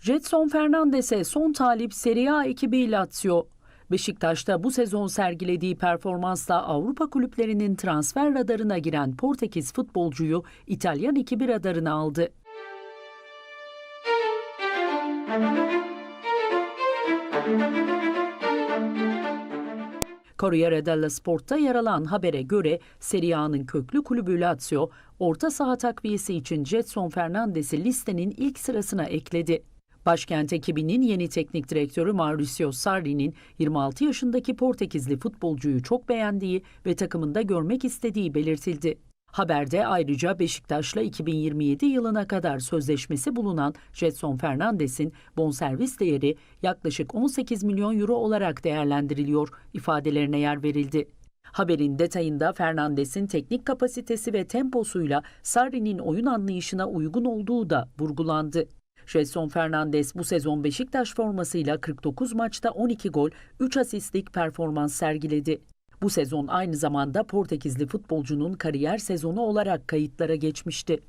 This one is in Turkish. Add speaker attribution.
Speaker 1: Jetson Fernandes'e son talip Serie A ekibi Lazio. Beşiktaş'ta bu sezon sergilediği performansla Avrupa kulüplerinin transfer radarına giren Portekiz futbolcuyu İtalyan ekibi radarına aldı. Corriere dello Sport'ta yer alan habere göre Serie A'nın köklü kulübü Lazio, orta saha takviyesi için Jetson Fernandes'i listenin ilk sırasına ekledi. Başkent ekibinin yeni teknik direktörü Mauricio Sarri'nin 26 yaşındaki Portekizli futbolcuyu çok beğendiği ve takımında görmek istediği belirtildi. Haberde ayrıca Beşiktaş'la 2027 yılına kadar sözleşmesi bulunan Jetson Fernandes'in bonservis değeri yaklaşık 18 milyon euro olarak değerlendiriliyor ifadelerine yer verildi. Haberin detayında Fernandes'in teknik kapasitesi ve temposuyla Sarri'nin oyun anlayışına uygun olduğu da vurgulandı. Jetson Fernandes bu sezon Beşiktaş formasıyla 49 maçta 12 gol, 3 asistlik performans sergiledi. Bu sezon aynı zamanda Portekizli futbolcunun kariyer sezonu olarak kayıtlara geçmişti.